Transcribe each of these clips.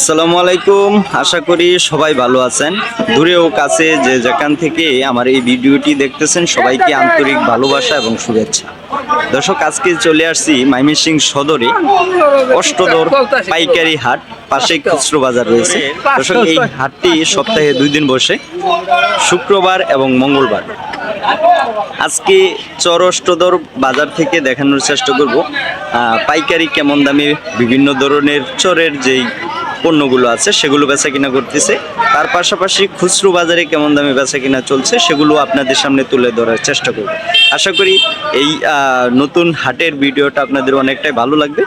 আসসালামু আলাইকুম। আশা করি সবাই ভালো আছেন। দূরে ও কাছে যে যেখান থেকে আমার এই ভিডিওটি দেখতেছেন, সবাইকে আন্তরিক ভালোবাসা এবং শুভেচ্ছা। দর্শক, আজকে চলে আসছি মাইমিসিং সদরে, অষ্টদর পাইকারি হাট, পাশে খুচরো বাজার রয়েছে। দর্শক, এই হাটটি সপ্তাহে দুই দিন বসে, শুক্রবার এবং মঙ্গলবার। আজকে চর অষ্টদর বাজার থেকে দেখানোর চেষ্টা করব পাইকারি কেমন দামে বিভিন্ন ধরনের চরের যেই পণ্যগুলো আছে, সেগুলো বেচা কিনা করতেছে। তার পাশাপাশি খুচরো বাজারে কেমন দামে বেচা কিনা চলছে, সেগুলো আপনাদের সামনে তুলে ধরার চেষ্টা করব। আশা করি এই নতুন হাটের ভিডিওটা আপনাদের অনেকটাই ভালো লাগবে।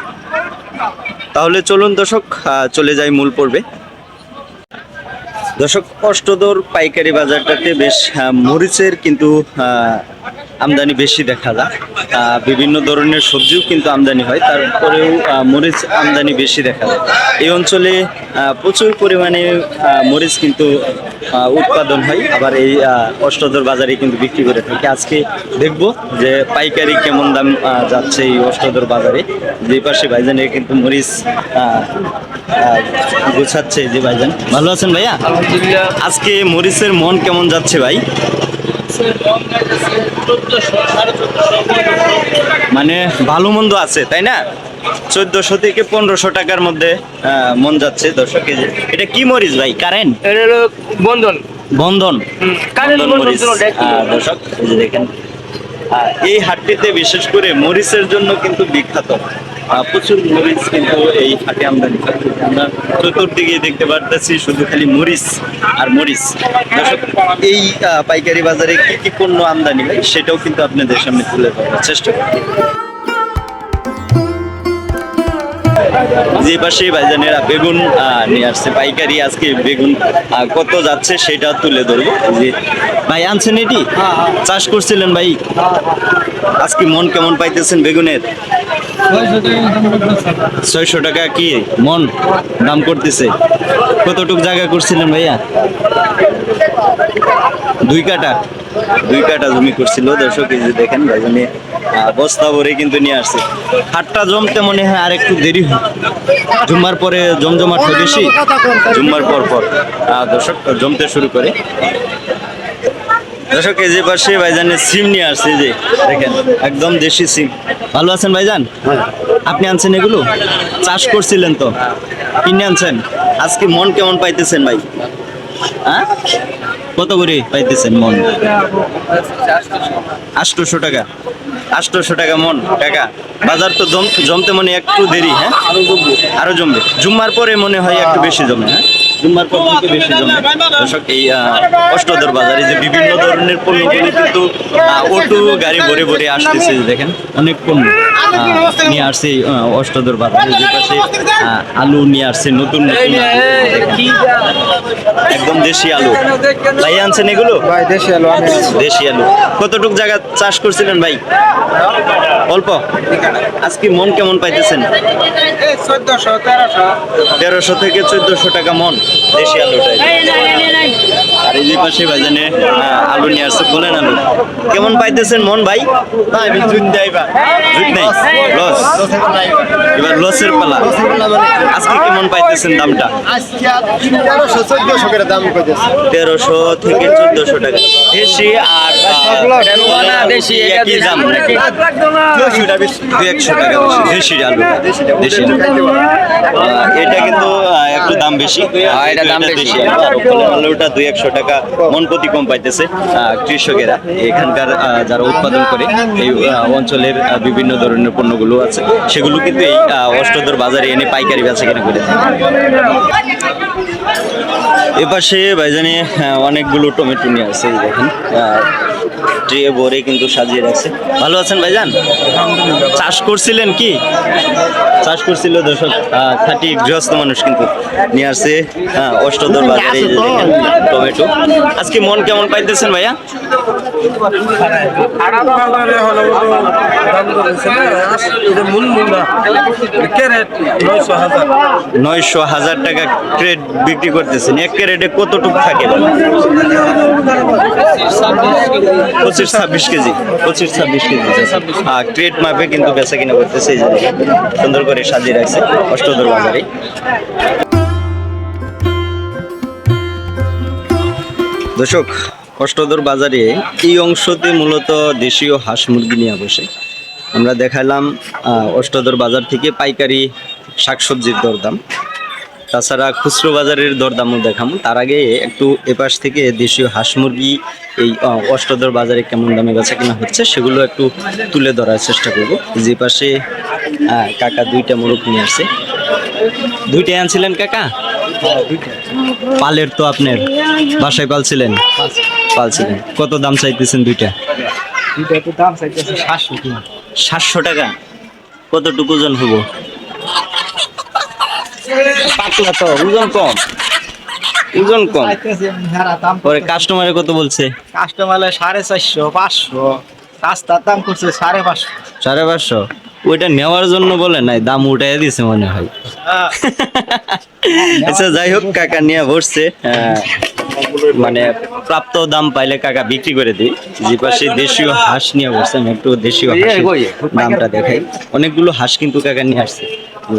তাহলে চলুন দর্শক চলে যাই মূল পর্বে। দর্শক, অষ্টদর পাইকারি বাজারটাতে বেশ মরিচের কিন্তু আমদানি বেশি দেখা যায়। বিভিন্ন ধরনের সবজিও কিন্তু আমদানি হয় তারপরেও মরিচ আমদানি বেশি দেখা যায়। এই অঞ্চলে প্রচুর পরিমাণে মরিচ কিন্তু উৎপাদন হয় আবার এই অষ্টদর বাজারে কিন্তু বিক্রি করে থাকে। আজকে দেখব যে পাইকারি কেমন দাম যাচ্ছে এই অষ্টদর বাজারে। যে পাশে ভাইজানের কিন্তু মরিচ গুছাচ্ছে যে ভাইজান। ভালো আছেন ভাইয়া? আজকে মরিচের মন কেমন যাচ্ছে ভাই? মানে ভালো মন্দ আছে তাই না? চোদ্দশো থেকে পনেরোশো টাকার মধ্যে মন যাচ্ছে দর্শক। কেজি এটা কি মরিচ ভাই? কারেন্ট? বন্ধন। বন্ধন। দর্শক এই দেখেন। এই হাটটিতে বিশেষ করে মরিচের জন্য কিন্তু বিখ্যাত। প্রচুর মরিচ কিন্তু এই হাটে আমদানি হয়। আমরা চতুর্দিকে দেখতে পারতেছি শুধু খালি মরিচ আর মরিচ। এই পাইকারি বাজারে কি কি পণ্য আমদানি হয় সেটাও কিন্তু আপনাদের সামনে তুলে ধরার চেষ্টা করি যে পাশে ভাইজানেরা বেগুন আহ, নিয়ে আসছে। পাইকারি আজকে বেগুন কত যাচ্ছে সেটা তুলে ধরবো। যে ভাই আনছেন এটি? চাষ করছিলেন ভাই? আজকে মন কেমন পাইতেছেন বেগুনের? ছয়শো টাকা কি মন? দাম করতেছে। কতটুক জায়গা করছিলেন ভাইয়া? দুই কাটা দুই কাটা জমি করছিল দর্শক যে দেখেন আহ, বস্তা ভরে কিন্তু নিয়ে আসছে। হাটটা জমতে মনে হয় আর একটু দেরি জুম্মার পরে জমজমাট বেশি। জুম্মার পর পর। দর্শক জমতে শুরু করে। দর্শক এই যে পাশে ভাইজানের সিম নিয়ে আসছে যে দেখেন একদম দেশি সিম। ভালো আছেন ভাইজান? আপনি আনছেন এগুলো? চাষ করছিলেন তো। কিনে আনছেন? আজকে মন কেমন পাইতেছেন ভাই? হ্যাঁ? কত করে পাইতেছেন মন? আটশোশো টাকা। আটশোশো টাকা মন টাকা। বাজার তো জম জমতে মনে একটু দেরি হ্যাঁ? আরও জমবে। জুম্মার পরে মনে হয় একটু বেশি জমে হ্যাঁ? জুম্মার পর থেকে বেশি জমে। দর্শক এই অষ্টদর বাজারে যে বিভিন্ন ধরনের পণ্যগুলো কিন্তু অটো গাড়ি ভরে ভরে আসতেছে দেখেন অনেক পণ্য। নিয়ে আসছে এই, অষ্টদর বাজারে যে পাশে আলু নিয়ে আসছে নতুন নতুন একদম দেশি আলু। ভাই আনছেন এগুলো? ভাই দেশে আলো দেশি আলু। কতটুক জায়গা চাষ করছিলেন ভাই? অল্প? আজকে মন কেমন পাইতেছেন? তেরোশো। তেরোশো থেকে চোদ্দশো টাকা মন। দেশি আলুটাই আর এই যে পাশে ভাইজানে আলু নিয়ে আসছে বলেন আলু। কেমন পাইতেছেন মন ভাই? জুত নেই লস। এবার লসের পালা। আজকে কেমন পাইতেছেন দামটা? তেরোশো থেকে চোদ্দশো টাকা। দেশি আর দেশি একই দাম নাকি? দুই একশো টাকা দেশি আলু। দেশি এটা কিন্তু একটু দাম বেশি। এটা দাম বেশি। আলুটা দুই একশো টাকা মন প্রতি কম পাইতেছে কৃষকেরা। এখানকার যারা উৎপাদন করে, এই অঞ্চলের বিভিন্ন ধরনের পণ্যগুলো আছে, সেগুলো কিন্তু এই অষ্টদর বাজারে এনে পাইকারি বেচা কেনা করে এপাশে ভাইজানে অনেকগুলো টমেটো নিয়ে আছে দেখেন। ট্রে ভরে কিন্তু সাজিয়ে রাখছে। ভালো আছেন ভাইজান? চাষ করছিলেন কি? চাষ করছিল দর্শক খাটি গৃহস্থ মানুষ কিন্তু নিয়ে আসছে। হ্যাঁ অষ্টদর বাজারে টমেটো। আজকে মন কেমন পাইতেছেন ভাইয়া? নয়শো হাজার টাকা ক্রেট বিক্রি করতেছেন। এক ক্যারেটে কতটুকু থাকে পঁচিশ ছাব্বিশ কেজি, পঁচিশ ছাব্বিশ কেজি। হ্যাঁ ক্রেট মাপে কিন্তু বেচা কিনা করতেছে সুন্দর করে সাজিয়ে রাখছে অষ্টদর বাজারে। দর্শক অষ্টদর বাজারে এই অংশতে মূলত দেশীয় হাঁস মুরগি নিয়ে বসে। আমরা দেখালাম অষ্টদর বাজার থেকে পাইকারি শাকসবজির দরদাম। তাছাড়া খুচরো বাজারের দরদামও দেখাম তার আগে একটু এপাশ থেকে দেশীয় হাঁস মুরগি এই অষ্টদর বাজারে কেমন দামে বেচা কেনা হচ্ছে সেগুলো একটু তুলে ধরার চেষ্টা করব। যে পাশে কাকা দুইটা মোরগ নিয়ে আসছে দুইটাই আনছিলেন কাকা? পালের তো আপনার বাসায় পালছিলেন। পালছিলেন। কত দাম চাইতেছেন দুইটা? দুইটা তো দাম চাইতেছে সাতশো টাকা। সাতশো টাকা কতটুকু ওজন হব? পাতলা তো ওজন কম। ওজন কম। পরে কাস্টমারে কত বলছে? কাস্টমার সাড়ে চারশো পাঁচশো। রাস্তার দাম করছে সাড়ে পাঁচশো। সাড়ে পাঁচশো। ওইটা নেওয়ার জন্য বলে নাই দাম উঠাই দিছে মনে হয়। আচ্ছা যাই হোক কাকা নিয়ে বসছে। মানে প্রাপ্ত দাম পাইলে কাকা বিক্রি করে দিই। যে পাশে দেশীয় হাঁস নিয়ে বসছে আমি একটু দেশীয় দামটা দেখাই। অনেকগুলো হাঁস কিন্তু কাকা নিয়ে আসছে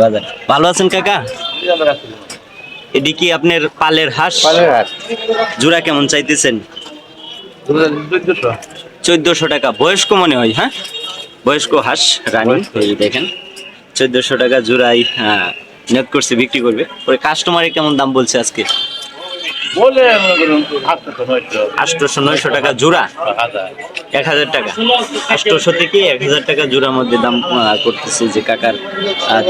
বাজার ভালো আছেন কাকা? এটি কি আপনার পালের হাঁস? জোড়া কেমন চাইতেছেন? চোদ্দশো টাকা বয়স্ক মনে হয় হ্যাঁ? বয়স্ক হাঁস রানী এই দেখেন চোদ্দশো টাকা জোড়াই নিয়োগ করছে বিক্রি করবে। পরে কাস্টমারে কেমন দাম বলছে আজকে? আটশো নয়শো। টাকা জোড়া? এক হাজার টাকা। আটশোশো থেকে এক হাজার টাকা জোড়ার মধ্যে দাম করতেছে যে কাকার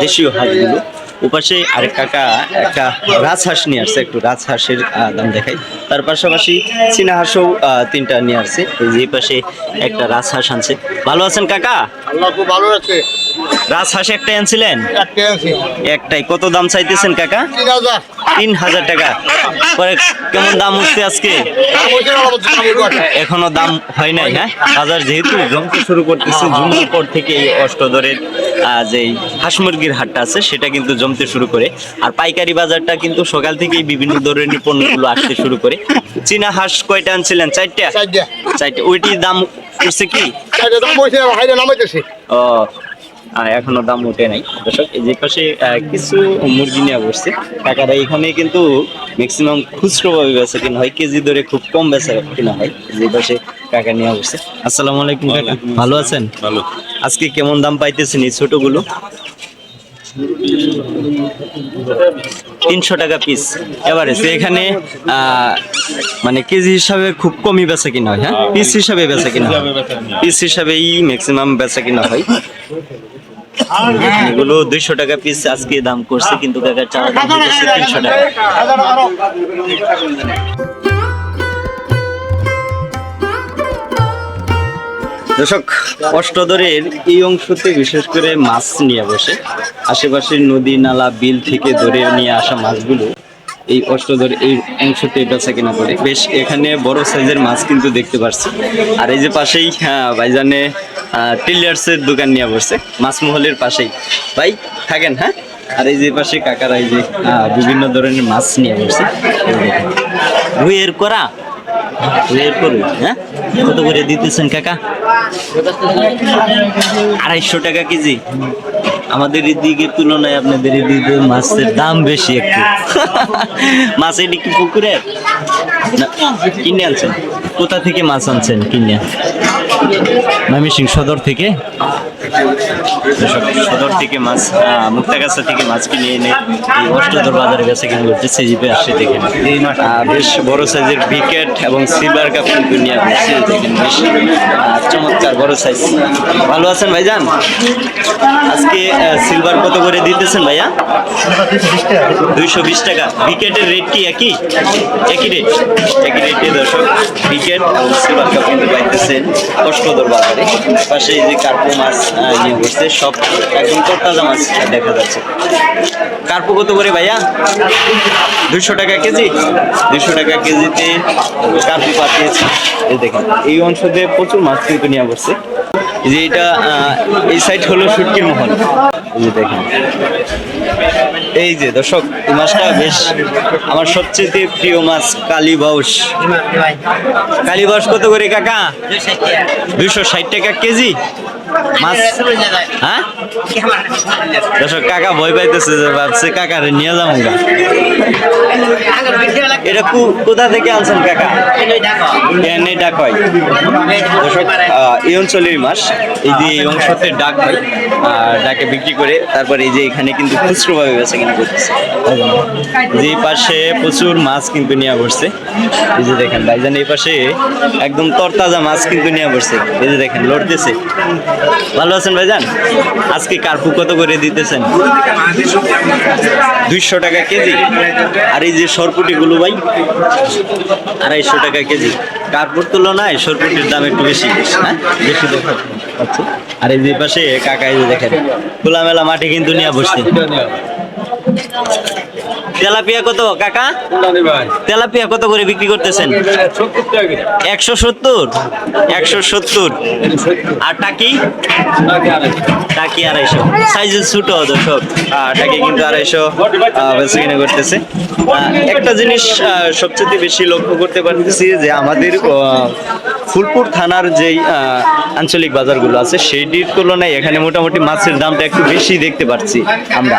দেশীয় হাঁসগুলো। ওপাশে আরেক কাকা একটা রাজহাঁস নিয়ে আসছে, একটু রাজহাঁসের দাম দেখাই। তার পাশাপাশি চীনা হাঁসও তিনটা নিয়ে আসছে। এই যে পাশে একটা রাজহাঁস আনছে। ভালো আছেন কাকা? আল্লাহ খুব ভালো আছে। রাজহাঁস একটাই আনছিলেন একটাই। কত দাম চাইতেছেন কাকা? তিন হাজার। টাকা। পরে কেমন দাম উঠছে আজকে। এখনও দাম হয় নাই হ্যাঁ বাজার যেহেতু জমতে শুরু করতেছে জুনের পর থেকে এই অষ্টদরের যে হাঁস মুরগির হাটটা আছে সেটা কিন্তু জমতে শুরু করে। আর পাইকারি বাজারটা কিন্তু সকাল থেকেই বিভিন্ন ধরনের পণ্যগুলো আসতে শুরু করে। চীনা হাঁস কয়টা আনছিলেন? চারটা? চারটা। ওইটির দাম উঠছে কি? ও এখনও দাম উঠে নাই। দর্শক এই যে পাশে কিছু মুরগি নিয়ে বসছে। কাকারা এখানে কিন্তু ম্যাক্সিমাম খুচরো ভাবে বেচা কিনা হয় কেজি ধরে খুব কম বেচা কিনা হয় যে পাশে কাকা নিয়ে বসছে। আসসালামু আলাইকুম কাকা ভালো আছেন? ভালো। আজকে কেমন দাম পাইতেছেন এই ছোটগুলো? তিনশো টাকা পিস এভারেজ এখানে আহ, মানে কেজি হিসাবে খুব কমই বেচা কিনা হয় হ্যাঁ? পিস হিসাবে বেচা কিনা পিস হিসাবেই ম্যাক্সিমাম বেচা কিনা হয়। এগুলো দুইশো টাকা পিস আজকে দাম করছে কিন্তু কাকার চারা দাম করছে তিনশো টাকা। দর্শক অষ্টদরের এই অংশতে বিশেষ করে মাছ নিয়ে বসে। আশেপাশের নদী নালা বিল থেকে ধরে নিয়ে আসা মাছগুলো এই অষ্টদর এই অংশতে বেচা কেনা করে। বেশ এখানে বড় সাইজের মাছ কিন্তু দেখতে পাচ্ছি আর এই যে পাশেই হ্যাঁ, ভাইজানে টিলার্সের দোকান নিয়ে বসছে মাছমহলের পাশেই। ভাই থাকেন হ্যাঁ? আর এই যে পাশে কাকারা এই যে বিভিন্ন ধরনের মাছ নিয়ে বসছে। রুইয়ের করা? রুইয়ের করু হ্যাঁ? কত করে দিতেছেন কাকা? আড়াইশো টাকা কেজি। আমাদের এদিকের তুলনায় আপনাদের এদিকে মাছের দাম বেশি একটু। মাছ এটি কি পুকুরের? কিনে আনছেন? কোথা থেকে মাছ আনছেন কিনে? ময়মনসিং সদর থেকে। সদর থেকে মাছ মুক্তাগাছা থেকে মাছ কিনে এনে এই অষ্টদর বাজারে বেচা কিনে করতেছে জিপে আসছে দেখেন বেশ বড় সাইজের বিকেট এবং সিলভার কাপ কিন্তু নিয়ে আসছে দেখেন বেশ চমৎকার বড় সাইজ ভালো আছেন ভাইজান? আজকে সিলভার কত করে দিতেছেন ভাইয়া? দুইশো বিশ টাকা। বিকেটের রেট কি একই? একই রেট একই রেটে দর্শক, বিকেট এবং সিলভার কাপ কিন্তু পাইতেছেন। কষ্টদর বাজারে। পাশে যে কার্পো মাছ নিয়ে বসছে, সব একদম তরতাজা মাছ দেখা যাচ্ছে। কার্পো কত করে ভাইয়া? দুশো টাকা কেজি? দুশো টাকা কেজিতে কার্পো পাঠিয়েছে। এই দেখেন, এই অংশতে প্রচুর মাছ কিন্তু নিয়ে বসছে। যে এটা এই সাইড হলো শুটকির মহল। দেখেন। এই যে দর্শক এই মাছটা বেশ আমার সবচেয়ে প্রিয় মাছ কালীবাউস কালীবাউস কত করে কাকা? দুশো ষাট টাকা কেজি? হ্যাঁ? কাকা ভয় পাইতেছে যে ভাবছে কাকারে নিয়ে যাব এটা কোথা থেকে আনছেন কাকা? ডাক হয়। এই অঞ্চলের এই যে এই ডাক হয় আর ডাকে বিক্রি করে, তারপরে এই যে এখানে কিন্তু খুচরো ভাবে বেচা কিনা করতেছে। যে পাশে প্রচুর মাছ কিন্তু নিয়ে বসছে। এই যে দেখেন, ভাইজান এই পাশে একদম তরতাজা মাছ কিন্তু নিয়ে বসছে। এই যে দেখেন, লড়তেছে। ভালো আছেন ভাই যান আজকে কার্পু কত করে দিতেছেন? দুইশো টাকা কেজি। আর এই যে সরপুটি গুলো ভাই, আড়াইশো টাকা কেজি। কার্পুর তুলনায় সরপুটির দাম একটু বেশি হ্যাঁ? বেশি দেখা আর এই যে পাশে কাকা এই দেখেন, খোলামেলা মাঠে কিন্তু নিয়ে বসছে তেলাপিয়া কত কাকা? তেলাপিয়া কত করে বিক্রি করতেছেন? একশো সত্তর? একশো সত্তর। আর টাকি? টাকি আড়াইশো। সাইজে ছোট দর্শক। টাকি কিন্তু আড়াইশো বেচা কিনা করতেছে। একটা জিনিস সবচেয়ে বেশি লক্ষ্য করতে পারতেছি যে আমাদের ফুলপুর থানার যেই আঞ্চলিক বাজারগুলো আছে সেইটির তুলনায় এখানে মোটামুটি মাছের দামটা একটু বেশি দেখতে পাচ্ছি আমরা।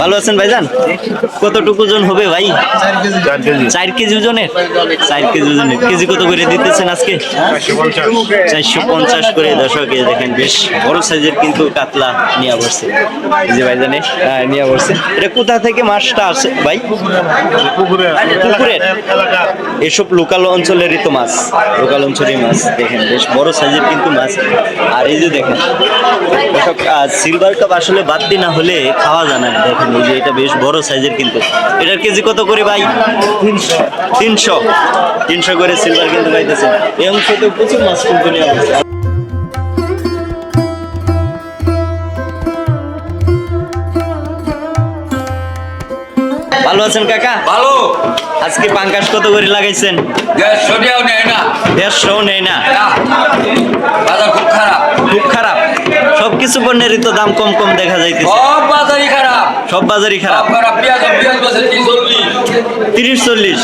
ভালো আছেন ভাইজান? কতটুকু ওজন হবে ভাই? চার কেজি। ওজনের? চার কেজি ওজনের। কেজি কত করে দিতেছেন আজকে? চারশো পঞ্চাশ। করে। দশক এই দেখেন বেশ বড় সাইজের কিন্তু কাতলা নিয়ে বসছে। এই যে ভাইজানে নিয়ে বসছে। এটা কোথা থেকে মাছটা আসে ভাই? পুকুরের এসব লোকাল অঞ্চলেরই তো মাছ। লোকাল অঞ্চলের মাছ দেখেন বেশ বড় সাইজের কিন্তু মাছ। আর এই যে দেখেন সিলভার কাপ আসলে বাড়তি না হলে খাওয়া যায় না দেখেন যে এটা বেশ বড় সাইজের কিন্তু। এটার কেজি কত করে ভাই? তিনশো। তিনশো। করে সিলভার কিন্তু পাইতেছেন এই অংশতে প্রচুর মাছ কিন্তু নিয়ে ভালো আছেন কাকা? ভালো। আজকে পাঙ্কাশ কত করে লাগাইছেন? সরিয়াও নেয় না। দেড়শো নেই না। না, বাজার খুব খারাপ। খুব খারাপ। সবকিছু পণ্যেরই তো দাম কম কম দেখা যাইতেছে। সব বাজারই খারাপ। সব বাজারই খারাপ। পেঁয়াজ পেঁয়াজ বাজার কি চল্লিশ? তিরিশ চল্লিশ।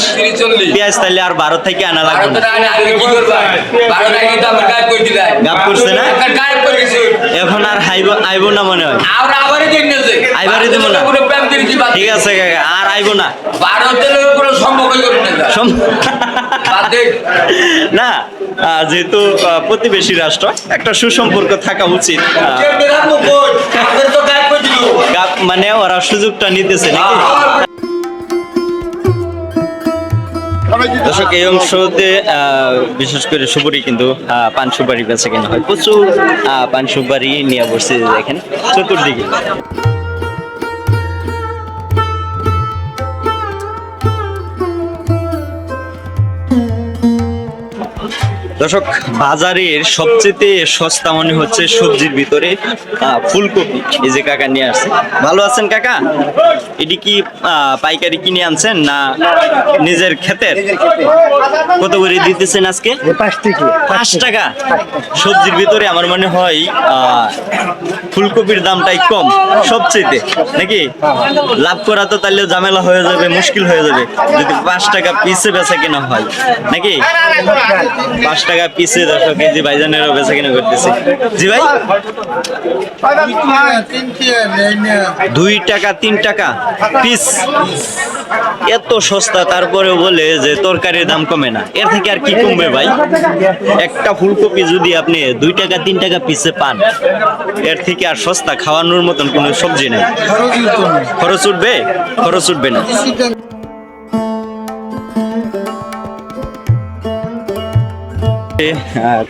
পেঁয়াজ তাইলে আর ভারত থেকে আনা লাগবে গায়েব করছে না? এখন আর আইব না মনে হয়। আইবারই দিব না। ঠিক আছে কাকা আর আইব না। ভারতের সম্পর্ক দে। না যেহেতু প্রতিবেশী রাষ্ট্র একটা সুসম্পর্ক থাকা উচিত মানে ওরা সুযোগটা নিতেছে নাকি? দর্শক, এই অংশতে বিশেষ করে সুপারি কিন্তু পান সুপারি বেছে কেনা হয়। প্রচুর পান সুপারি নিয়ে বসছে দেখেন, চতুর্দিকে। দর্শক বাজারের সবচেয়ে সস্তা মনে হচ্ছে সবজির ভিতরে ফুলকপি। এই যে কাকা নিয়ে আসছে। ভালো আছেন কাকা? এটি কি পাইকারি কিনে আনছেন না নিজের ক্ষেতের? কত করে দিতেছেন আজকে? পাঁচ টাকা। সবজির ভিতরে আমার মনে হয় আহ, ফুলকপির দামটাই কম সবচেয়ে নাকি? লাভ করা তো তাহলে ঝামেলা হয়ে যাবে মুশকিল হয়ে যাবে। যদি পাঁচ টাকা পিসে বেচা কেনা হয় নাকি? পাঁচ টাকা পিসে দর্শক কেজি ভাইজানেরও বেচা কেনা করতেছে। জি ভাই? দুই টাকা, তিন টাকা পিস। এত সস্তা তারপরে বলে যে তরকারির দাম কমে না। এর থেকে আর কি কমবে ভাই? একটা ফুলকপি যদি আপনি দুই টাকা, তিন টাকা পিসে পান, এর থেকে আর সস্তা খাওয়ানোর মতন কোনো সবজি নেই। খরচ উঠবে? খরচ উঠবে না।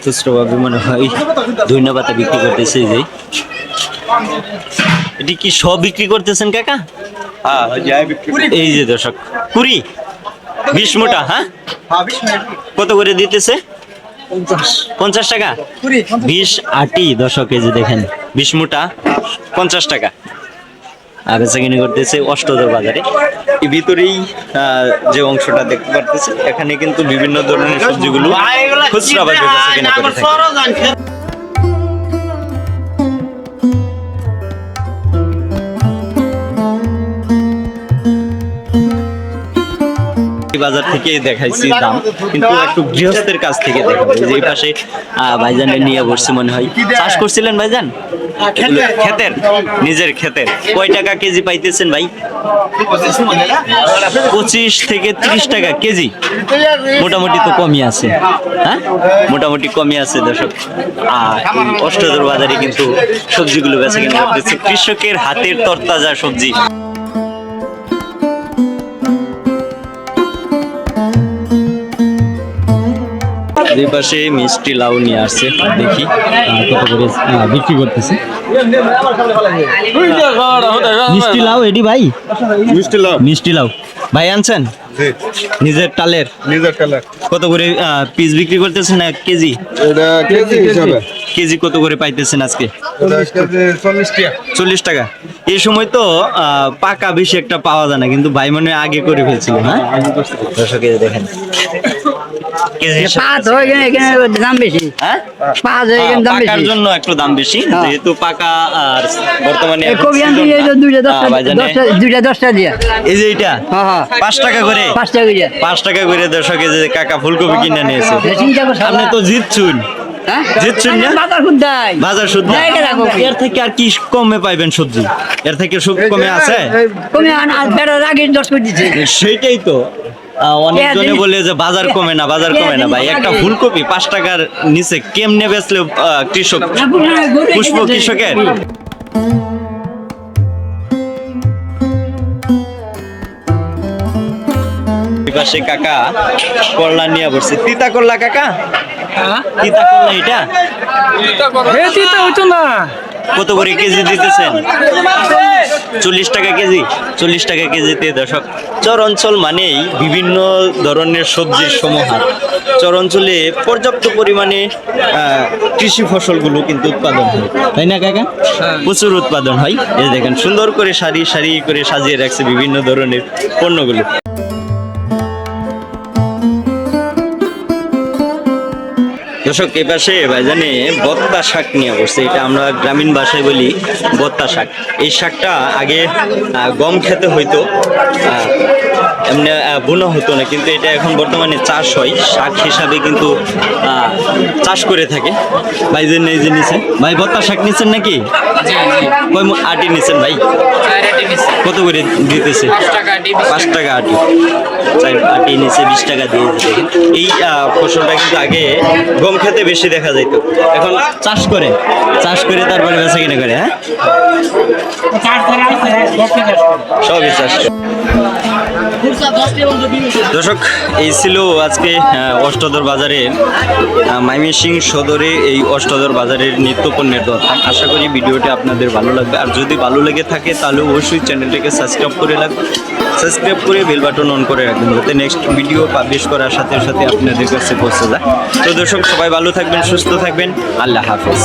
খুচরো ভাবে মনে হয় ধন্যবাদ বিক্রি করতেছে এই যে। এটি কি সব বিক্রি করতেছেন কাকা? এই যে দর্শক কুড়ি বিশ মোটা হ্যাঁ? কত করে দিতেছে? পঞ্চাশ। টাকা? বিশ আটি দশক কেজি দেখেন বিশ মোটা পঞ্চাশ টাকা। সেখানে করতেছে অষ্টদর বাজারে। এই ভিতরেই যে অংশটা দেখতে পারতেছে এখানে কিন্তু বিভিন্ন ধরনের সবজিগুলো খুচরা বাজারে কেনা করে থাকে। বাজার থেকে দেখাইছি দাম কিন্তু একটু গৃহস্থের কাছ থেকে দেখাবো। যে এই পাশে আহ, ভাইজানের নিয়ে বসছে মনে হয়। চাষ করছিলেন ভাইজান? ক্ষেতের নিজের ক্ষেতের কয় টাকা কেজি পাইতেছেন ভাই? পঁচিশ থেকে ত্রিশ টাকা কেজি। মোটামুটি তো কমই আছে। হ্যাঁ? মোটামুটি কমই আছে দর্শক। আর অষ্টদর বাজারে কিন্তু সবজিগুলো বেচা কিনা করতেছে কৃষকের হাতের তরতাজা সবজি। দুই পাশে মিষ্টি লাউ নিয়ে আসছে দেখি কত করে বিক্রি করতেছে। মিষ্টি লাউ এডি ভাই? মিষ্টি লাউ। মিষ্টি লাউ। ভাই আনছেন? নিজের টালের নিজের কালার কত করে পিস বিক্রি করতেছেন না কেজি? এটা কেজি হিসাবে। কেজি কত করে পাইতেছেন আজকে? চল্লিশ টাকা। এই সময় তো আহ, পাকা বেশি একটা পাওয়া যায় না কিন্তু ভাই মনে হয় আগে করে ফেলছিল হ্যাঁ? দর্শক দেখেন। কেজি পাঁচ হয়ে গেলে এখানে দাম বেশি। হ্যাঁ? পাঁচ হয়ে গেলে দাম পাকার জন্য একটু দাম বেশি। যেহেতু পাকা আর বর্তমানে কবি আনতে season গিয়ে দুইটা দশটা দুইটা দশটা দিয়া। এই যে এটা পাঁচ টাকা করে? পাঁচ টাকা দিয়া পাঁচ টাকা করে দর্শক এই যে কাকা ফুলকপি কিনে নিয়েছে আপনি তো জিতছুন? বাজার শুদ্ধ। এর থেকে আর কি কমে পাইবেন সবজি? এর থেকে সব কমে আছে? কমে আন আর আগে দশ করে দিচ্ছে। সেইটাই তো। অনেকজনে বলে যে বাজার কমে না বাজার কমে না ভাই। একটা ফুলকপি পাঁচ টাকার নিচে কেমনে বেচলে কৃষক? পুষ্প কৃষকের? পাশে কাকা করলা নিয়ে বসছে। তিতা করলা কাকা? তিতা করলা এটা? কত করে কেজি দিতেছেন? চল্লিশ টাকা কেজি? চল্লিশ টাকা কেজিতে দর্শক চর অঞ্চল মানেই বিভিন্ন ধরনের সবজির সমাহার চর অঞ্চলে পর্যাপ্ত পরিমাণে কৃষি ফসলগুলো কিন্তু উৎপাদন হয়। তাই না, কাকা? প্রচুর উৎপাদন হয়। এই দেখেন, সুন্দর করে সারি সারি করে সাজিয়ে রাখছে বিভিন্ন ধরনের পণ্যগুলো। দর্শক, এ পাশে ভাইজানে বত্তা শাক নিয়ে বসছে। এটা আমরা গ্রামীণ ভাষায় বলি বত্তা শাক। এই শাকটা আগে গম খেতে হইতো। এমনি বুনো হতো না কিন্তু এটা এখন বর্তমানে চাষ হয়। শাক হিসাবে কিন্তু আহ, চাষ করে থাকে। ভাই যে এই যে নিছেন ভাই বত্তা শাক নিছেন নাকি? কয় আটি নিছেন ভাই? কত করে দিতেছে? পাঁচ টাকা আটি চার আটি নিচে বিশ টাকা দিয়ে দিতে এই আহ, ফসলটা কিন্তু আগে গম খেতে বেশি দেখা যাইতো। এখন চাষ করে। চাষ করে তারপরে বেচা কিনে করে হ্যাঁ? সবই চাষ করে। দর্শক, এই ছিল আজকে অষ্টদর বাজারের ময়মনসিং সদরে এই অষ্টদর বাজারের নিত্য পণ্যের দর। আশা করি ভিডিওটি আপনাদের ভালো লাগবে। আর যদি ভালো লেগে থাকে, তাহলে অবশ্যই চ্যানেলটাকে সাবস্ক্রাইব করে রাখবেন। সাবস্ক্রাইব করে বেল বাটন অন করে রাখবেন, যাতে নেক্সট ভিডিও পাবলিশ করার সাথে সাথে আপনাদের কাছে পৌঁছে যায়। তো দর্শক, সবাই ভালো থাকবেন, সুস্থ থাকবেন। আল্লাহ হাফিজ।